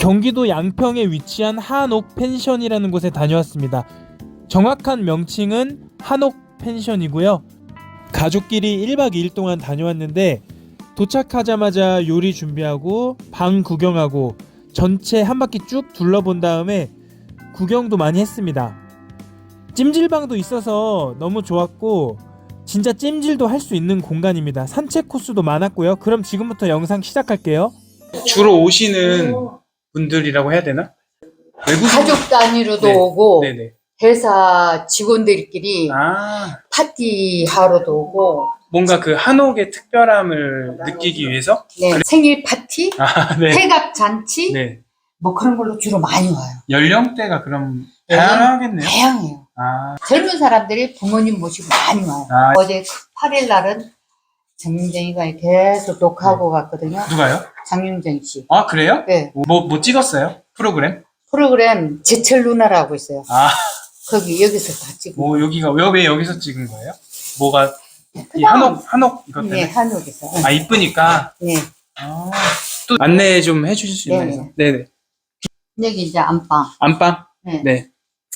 경기도 양평에 위치한 한옥 펜션이라는 곳에 다녀왔습니다. 정확한 명칭은 한옥 펜션이고요. 가족끼리 1박 2일 동안 다녀왔는데 도착하자마자 요리 준비하고 방 구경하고 전체 한 바퀴 쭉 둘러본 다음에 구경도 많이 했습니다. 찜질방도 있어서 너무 좋았고 진짜 찜질도 할 수 있는 공간입니다. 산책 코스도 많았고요. 그럼 지금부터 영상 시작할게요. 주로 오시는 분들이라고 해야 되나? 외국 가족 단위로도 네. 오고 네네. 회사 직원들끼리 아 파티 하러도 오고 뭔가 그 한옥의 특별함을 느끼기 위해서 네, 생일 파티, 아 네. 태갑 잔치 네. 뭐 그런 걸로 주로 많이 와요. 연령대가 그럼 네. 다양하겠네요. 다양해요. 아, 젊은 사람들이 부모님 모시고 많이 와요. 아. 어제 8일 날은 장윤정이가 계속 녹화하고 네. 갔거든요. 누가요? 장윤정 씨. 아 그래요? 네. 뭐뭐 찍었어요? 프로그램? 프로그램 제철 누나라고 있어요. 아, 거기 여기서 다 찍고. 뭐 여기가 왜, 왜 여기서 찍은 거예요? 뭐가 이 그냥- 한옥 한옥 이것 때문에? 네, 한옥에서. 아 이쁘니까. 네. 아, 또 안내 좀 해주실 수 있나요? 네네. 여기 이제 안방. 안방. 네. 네.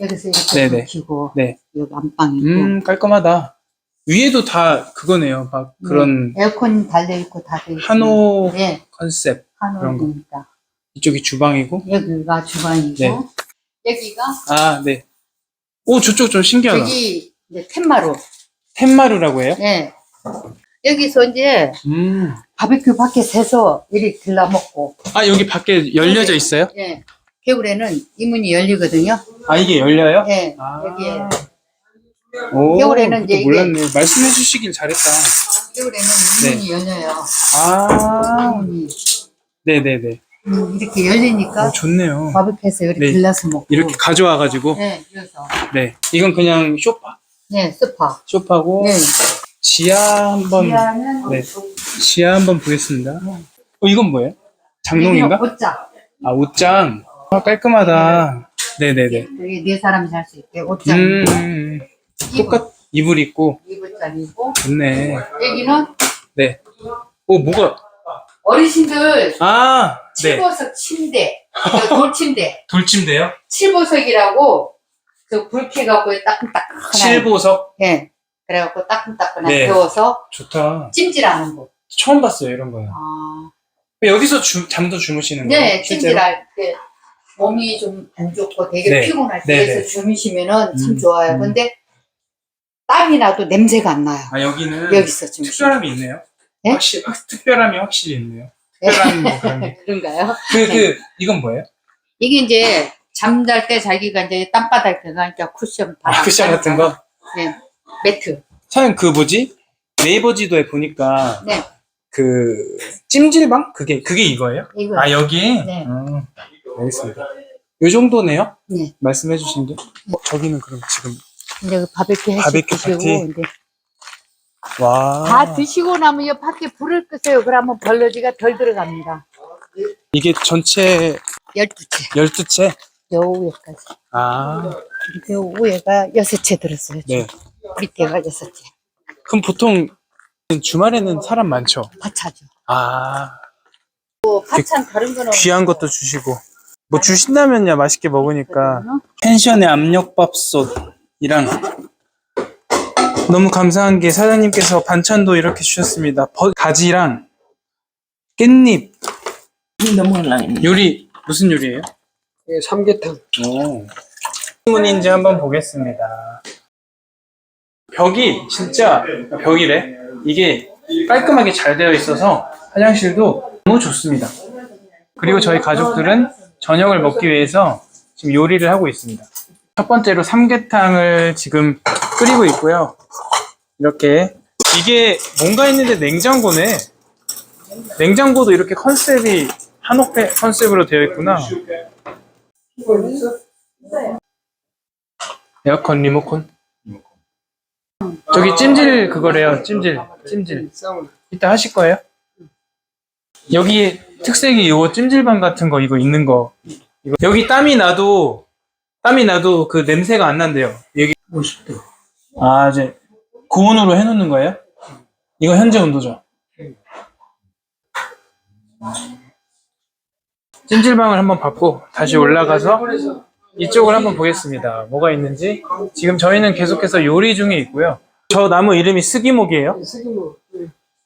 여기서 이렇게 네네. 켜고 네. 여기 안방이고 음 깔끔하다. 위에도 다 그거네요. 막 그런 네, 에어컨 달려 있고 다돼 있고 한옥 네 컨셉. 그런 거. 한옥이니까 이쪽이 주방이고. 여기가 주방이고 네. 여기가 아 네. 오 저쪽 좀 신기하다. 여기 이제 텐마루 텐마루라고 해요? 네 여기서 이제 음. 바베큐 밖에 세서 이리 들라 먹고 아 여기 밖에 열려져 있어요? 예 겨울에는 이 문이 열리거든요 아 이게 열려요? 예 아. 여기에 오, 겨울에는 이제 몰랐네. 말씀해 주시길 잘했다. 겨울에는 네. 이 문이 열려요 아, 이 문이 네네네. 음, 이렇게 열리니까 오, 좋네요. 바베큐에서 이렇게 네. 들라서 먹고 이렇게 가져와가지고. 네 그래서 네. 이건 그냥 쇼파? 네 스파 쇼파고. 네 지하 한번, 지하는 네. 지하 한번 보겠습니다. 어, 이건 뭐예요? 장롱인가? 옷장 아, 옷장. 아, 깔끔하다. 네네네. 여기 네 사람이 살 수 있게 옷장 음, 음, 똑같, 이불 있고. 이불장이고 좋네. 여기는 네. 오, 뭐가. 어르신들 아, 네. 칠보석 침대 그 돌침대 돌침대요? 칠보석이라고 그 불쾌 갖고 따끈따끈한 칠보석? 예 그래갖고 따끈따끈한 네. 데워서 좋다. 찜질하는 거. 처음 봤어요, 이런 거는. 아, 여기서 주, 잠도 주무시는 거예요? 네 실제로? 찜질할 때 몸이 좀 안 좋고 되게 네. 피곤할 네, 때에서 네. 주무시면은 참 음, 좋아요. 음. 근데 땀이 나도 냄새가 안 나요. 아, 여기는 여기서 주무시. 특별함이 있네요. 네? 확실히, 확, 특별함이 확실히 있네요. 특별한 뭐 그런 게. 그런가요? 그, 그, 이건 뭐예요? 이게 이제 잠잘 때 자기가 이제 땀바닥에 가니까 쿠션 아, 바닥 쿠션 같은 거? 네 매트. 사장님, 그 뭐지? 네이버 지도에 보니까 네 그 찜질방? 그게, 그게 이거예요? 이거. 아, 여기? 네. 음, 알겠습니다. 요 정도네요? 네. 말씀해 주신 게? 어, 저기는 그럼 지금, 이제 바베큐 해서 바베큐 드시고 파티. 이제 와. 다 드시고 나면 이 밖에 불을 끄세요. 그러면 벌러지가 덜 들어갑니다. 이게 전체 12채. 12채? 요 위에까지. 아, 요 위에가 6채 들었어요. 네. 밑에가 6채. 그럼 보통 주말에는 사람 많죠? 다 차죠. 아, 뭐 반찬 다른 거는 귀한 것도 주시고. 뭐 주신다면야 맛있게 먹으니까. 펜션의 압력밥솥 이랑 너무 감사한 게 사장님께서 반찬도 이렇게 주셨습니다. 버- 가지랑 깻잎 너무 올라있네. 요리 무슨 요리예요? 예, 삼계탕. 오. 문인지 한번 보겠습니다. 벽이 진짜 벽이래. 이게 깔끔하게 잘 되어 있어서 화장실도 너무 좋습니다. 그리고 저희 가족들은 저녁을 먹기 위해서 지금 요리를 하고 있습니다. 첫 번째로 삼계탕을 지금 끓이고 있고요. 이렇게 이게 뭔가 했는데 냉장고네. 냉장고도 이렇게 컨셉이 한옥 컨셉으로 되어 있구나. 에어컨 리모컨? 저기 찜질 그거래요. 찜질, 찜질. 이따 하실 거예요? 여기 특색이 이거 찜질방 같은 거 이거 있는 거. 이거. 여기 땀이 나도 땀이 나도 그 냄새가 안 난대요. 여기 50도. 아 이제 고온으로 해놓는 거예요? 이거 현재 온도죠? 찜질방을 한번 받고 다시 올라가서 이쪽을 한번 보겠습니다. 뭐가 있는지. 지금 저희는 계속해서 요리 중에 있고요. 저 나무 이름이 스기목이에요. 쓰기모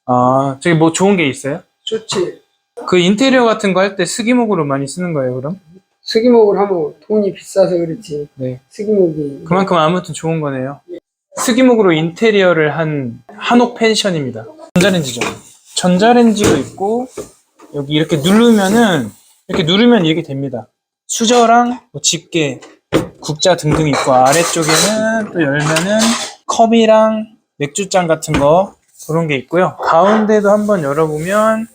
아, 저기 뭐 좋은 게 있어요? 좋지. 그 인테리어 같은 거 할 때 스기목으로 많이 쓰는 거예요, 그럼? 쓰기목을 하면 돈이 비싸서 그렇지. 네. 쓰기목이 그만큼 아무튼 좋은 거네요. 스기목으로 인테리어를 한 한옥 펜션입니다. 전자레인지죠. 전자레인지도 있고 여기 이렇게 누르면은 이렇게 누르면 이렇게 됩니다. 수저랑 뭐 집게, 국자 등등 있고 아래쪽에는 또 열면은 컵이랑 맥주잔 같은 거 그런 게 있고요. 가운데도 한번 열어보면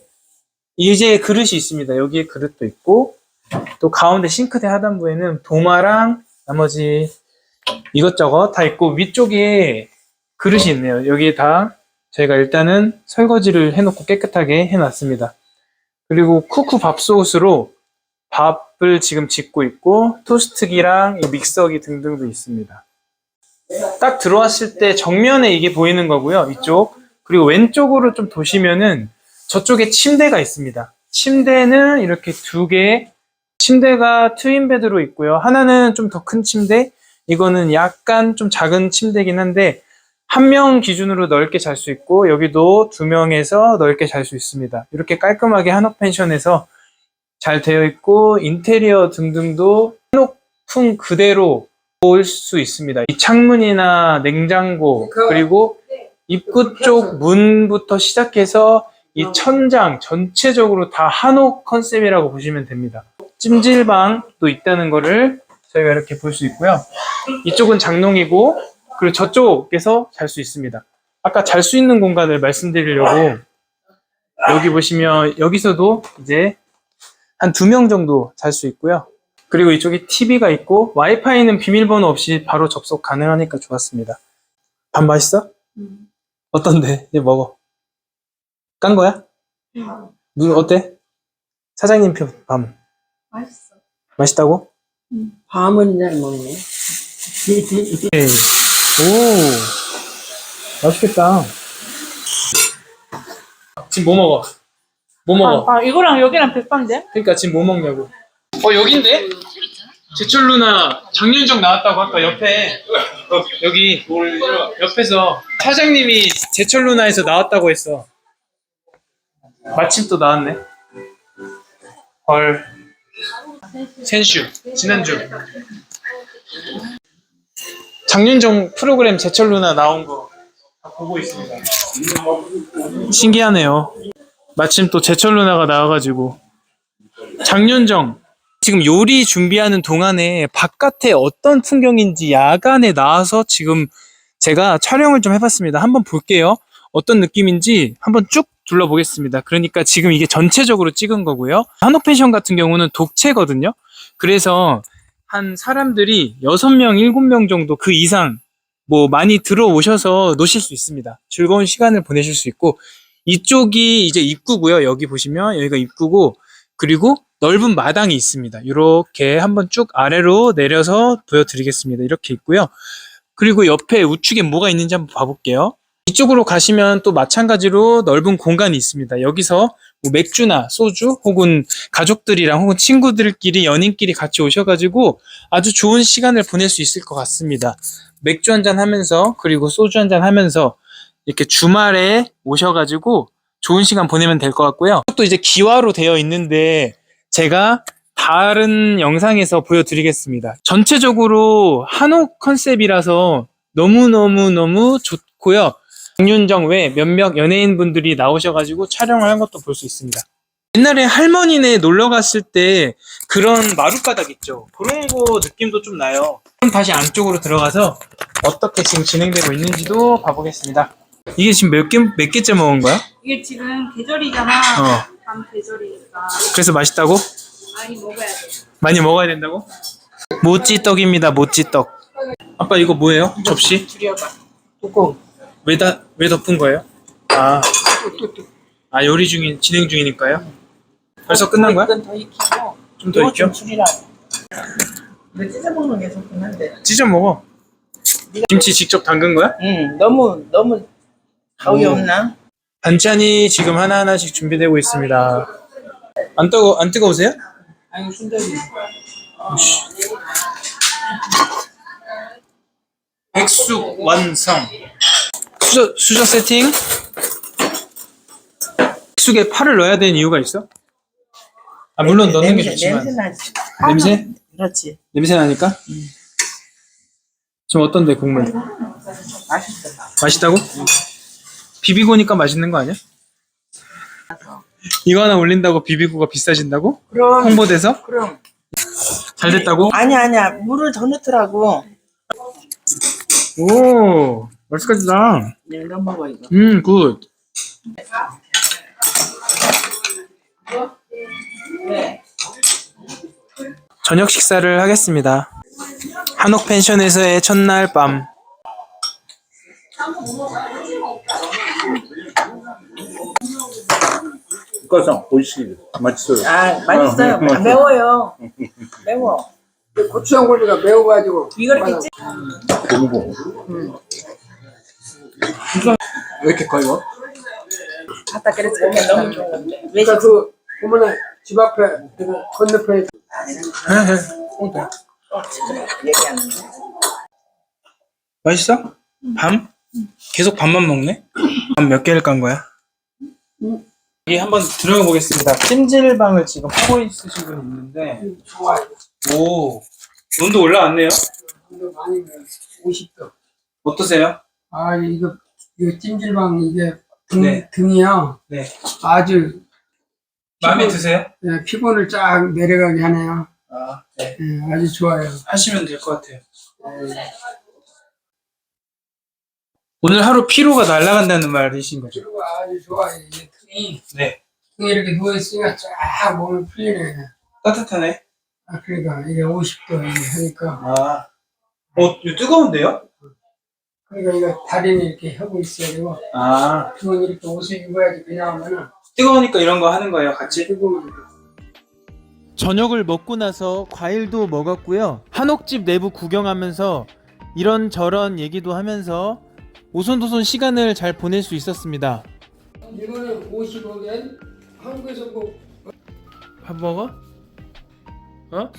이제 그릇이 있습니다. 여기에 그릇도 있고 또 가운데 싱크대 하단부에는 도마랑 나머지 이것저것 다 있고 위쪽에 그릇이 있네요. 여기에 다 저희가 일단은 설거지를 해놓고 깨끗하게 해놨습니다. 그리고 쿠쿠 밥솥으로 밥을 지금 짓고 있고 토스트기랑 이 믹서기 등등도 있습니다. 딱 들어왔을 때 정면에 이게 보이는 거고요. 이쪽 그리고 왼쪽으로 좀 도시면은 저쪽에 침대가 있습니다. 침대는 이렇게 두 개, 침대가 트윈 베드로 있고요. 하나는 좀 더 큰 침대, 이거는 약간 좀 작은 침대긴 한데 한 명 기준으로 넓게 잘 수 있고 여기도 두 명에서 넓게 잘 수 있습니다. 이렇게 깔끔하게 한옥 펜션에서 잘 되어 있고 인테리어 등등도 한옥풍 그대로 볼 수 있습니다. 이 창문이나 냉장고 그리고 입구 쪽 문부터 시작해서 이 천장 전체적으로 다 한옥 컨셉이라고 보시면 됩니다. 찜질방도 있다는 거를 저희가 이렇게 볼 수 있고요. 이쪽은 장롱이고 그리고 저쪽에서 잘 수 있습니다. 아까 잘 수 있는 공간을 말씀드리려고 여기 보시면 여기서도 이제 한 두 명 정도 잘 수 있고요. 그리고 이쪽에 TV가 있고 와이파이는 비밀번호 없이 바로 접속 가능하니까 좋았습니다. 밥 맛있어? 어떤데? 이제 먹어. 깐 거야? 눈 어때? 사장님 표 밤. 맛있어. 맛있다고? 밤은 잘 먹네. 네. 오, 맛있겠다. 지금 뭐 먹어? 뭐 먹어? 아, 아, 이거랑 여기랑 비슷한데? 그러니까 지금 뭐 먹냐고. 어 여긴데? 제철 누나 장윤정 나왔다고 아까 옆에 어, 여기 옆에서 사장님이 제철 누나에서 나왔다고 했어. 마침 또 나왔네. 헐. 先週 지난주. 장윤정 프로그램 제철 누나 나온 거 다 보고 있습니다. 신기하네요. 마침 또 제철 누나가 나와가지고 장윤정 지금 요리 준비하는 동안에 바깥에 어떤 풍경인지 야간에 나와서 지금 제가 촬영을 좀 해봤습니다. 한번 볼게요. 어떤 느낌인지 한번 쭉 둘러보겠습니다. 그러니까 지금 이게 전체적으로 찍은 거고요. 한옥 펜션 같은 경우는 독채거든요. 그래서 한 사람들이 6명, 7명 정도 그 이상 뭐 많이 들어오셔서 노실 수 있습니다. 즐거운 시간을 보내실 수 있고 이쪽이 이제 입구고요. 여기 보시면 여기가 입구고 그리고 넓은 마당이 있습니다. 이렇게 한번 쭉 아래로 내려서 보여드리겠습니다. 이렇게 있고요. 그리고 옆에 우측에 뭐가 있는지 한번 봐볼게요. 이쪽으로 가시면 또 마찬가지로 넓은 공간이 있습니다. 여기서 뭐 맥주나 소주 혹은 가족들이랑 혹은 친구들끼리 연인끼리 같이 오셔가지고 아주 좋은 시간을 보낼 수 있을 것 같습니다. 맥주 한잔 하면서 그리고 소주 한잔 하면서 이렇게 주말에 오셔가지고 좋은 시간 보내면 될 것 같고요. 또 이제 기와로 되어 있는데 제가 다른 영상에서 보여드리겠습니다. 전체적으로 한옥 컨셉이라서 너무너무너무 좋고요. 장윤정 외 몇몇 연예인분들이 나오셔가지고 촬영을 한 것도 볼 수 있습니다. 옛날에 할머니네 놀러 갔을 때 그런 마룻바닥 있죠. 그런 거 느낌도 좀 나요. 그럼 다시 안쪽으로 들어가서 어떻게 지금 진행되고 있는지도 봐보겠습니다. 이게 지금 몇 개, 몇 개째 먹은 거야? 이게 지금 계절이잖아. 어. 밤 계절이니까. 그래서 맛있다고? 많이 먹어야 돼. 많이 먹어야 된다고? 모찌떡입니다, 모찌떡. 아빠 이거 뭐예요? 접시? 줄여봐. 뚜껑. 왜 다, 왜 덮은 거예요? 아, 아 요리 중인, 진행 중이니까요? 벌써 끝난 거야? 이건 더 익히고 좀 더 이거 있죠? 좀 줄이라. 이거 찢어 먹는 게 좋긴 한데. 찢어 먹어. 김치 직접 담근 거야? 응, 너무 너무 가위 오. 없나? 반찬이 지금 하나 하나씩 준비되고 있습니다. 안 뜨거, 안 뜨거우세요? 아니 순대비. 백숙 완성. 수저 수저 세팅. 백숙에 파를 넣어야 되는 이유가 있어? 아 물론 넣는 게 냄새, 좋지만 냄새 나지. 냄새? 그렇지. 냄새 나니까? 지금 어떤데 국물? 맛있어. 맛있다고? 비비고니까 맛있는 거 아니야? 이거 하나 올린다고 비비고가 비싸진다고? 그럼 홍보돼서? 그럼 잘 됐다고? 아니야 아니야 물을 더 넣더라고. 오 맛있겠다 내가 넣어 먹어 이거. 음 굿. 저녁 식사를 하겠습니다. 한옥 펜션에서의 첫날 밤. 국가상 맛있어요. 아 맛있어요. 어, 아, 매워요. 매워. 고추장 굴비가 매워가지고. 이걸 이렇게 찌. 고무고. 왜 이렇게 커 이거? 갖다 그래서 먹으면 너무 좋은 건데. 왜 그러니까 그 보면은 집 앞에 그 건너편에 얘기하는 거? 맛있어? 밤? 계속 밥만 먹네? 밥몇 개를 깐 거야? 여기 한번 들어가 보겠습니다. 찜질방을 지금 하고 있으신 분이 있는데, 좋아요. 오, 온도 올라왔네요. 근데 많이 50도. 어떠세요? 아 이거 이거 찜질방 이게 등 네. 등이요. 네. 아주 마음에 피곤- 드세요? 예, 피곤을 쫙 내려가게 하네요. 아, 네. 예, 아주 좋아요. 하시면 될 것 같아요. 오늘 하루 피로가 날아간다는 말이신 거죠? 그리고 아주 좋아요. 이게 등이 네. 등이 이렇게 누워 있으니까 쫙 몸이 풀리네. 따뜻하네. 아 그러니까 이게 50도 이게 하니까 아, 어, 이거 뜨거운데요? 그러니까 이거 다리는 이렇게 하고 있어야 되고 아, 등은 이렇게 옷을 입어야지 그냥 하면은 뜨거우니까 이런 거 하는 거예요, 같이? 뜨거운 저녁을 먹고 나서 과일도 먹었고요. 한옥집 내부 구경하면서 이런저런 얘기도 하면서 오손도손 시간을 잘 보낼 수 있었습니다. 이거는 55년 한국에서 뭐 밥 먹어? 어?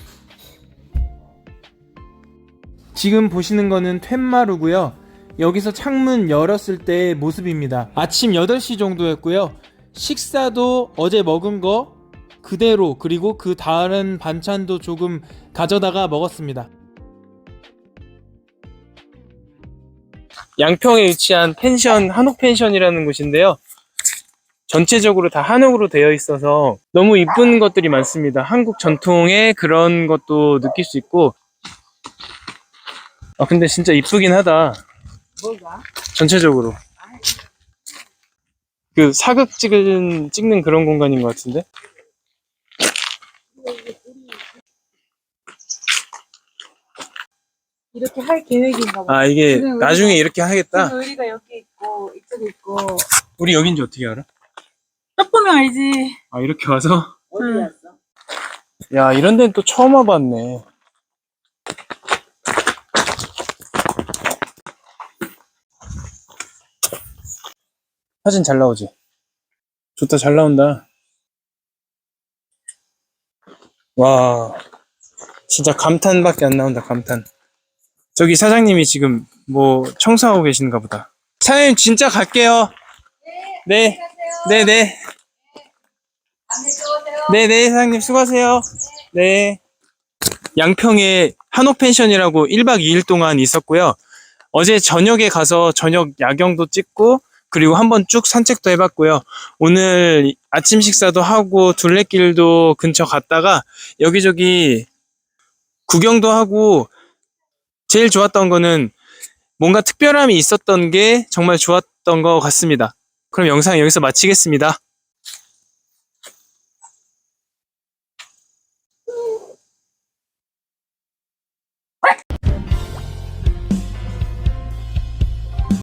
지금 보시는 거는 툇마루고요. 여기서 창문 열었을 때의 모습입니다. 아침 8시 정도였고요. 식사도 어제 먹은 거 그대로 그리고 그 다른 반찬도 조금 가져다가 먹었습니다. 양평에 위치한 펜션 한옥 펜션이라는 곳인데요. 전체적으로 다 한옥으로 되어 있어서 너무 이쁜 것들이 많습니다. 한국 전통의 그런 것도 느낄 수 있고. 아, 근데 진짜 이쁘긴 하다. 뭐가? 전체적으로. 그 사극 찍은, 찍는 그런 공간인 것 같은데? 이렇게 할 계획인가 봐. 아, 이게 지금 나중에 우리가- 이렇게 하겠다. 지금 우리가 여기 있고 이쪽에 있고 우리 여긴지 어떻게 알아? 딱 보면 알지. 아, 이렇게 와서? 어디 응. 갔어? 야, 이런 데는 또 처음 와봤네. 사진 잘 나오지? 좋다, 잘 나온다. 와, 진짜 감탄밖에 안 나온다, 감탄. 저기 사장님이 지금 뭐 청소하고 계신가 보다. 사장님, 진짜 갈게요. 네. 네, 네. 네, 네, 사장님 수고하세요. 네. 양평에 한옥 펜션이라고 1박 2일 동안 있었고요. 어제 저녁에 가서 저녁 야경도 찍고 그리고 한번 쭉 산책도 해봤고요. 오늘 아침 식사도 하고 둘레길도 근처 갔다가 여기저기 구경도 하고 제일 좋았던 거는 뭔가 특별함이 있었던 게 정말 좋았던 것 같습니다. 그럼 영상 여기서 마치겠습니다.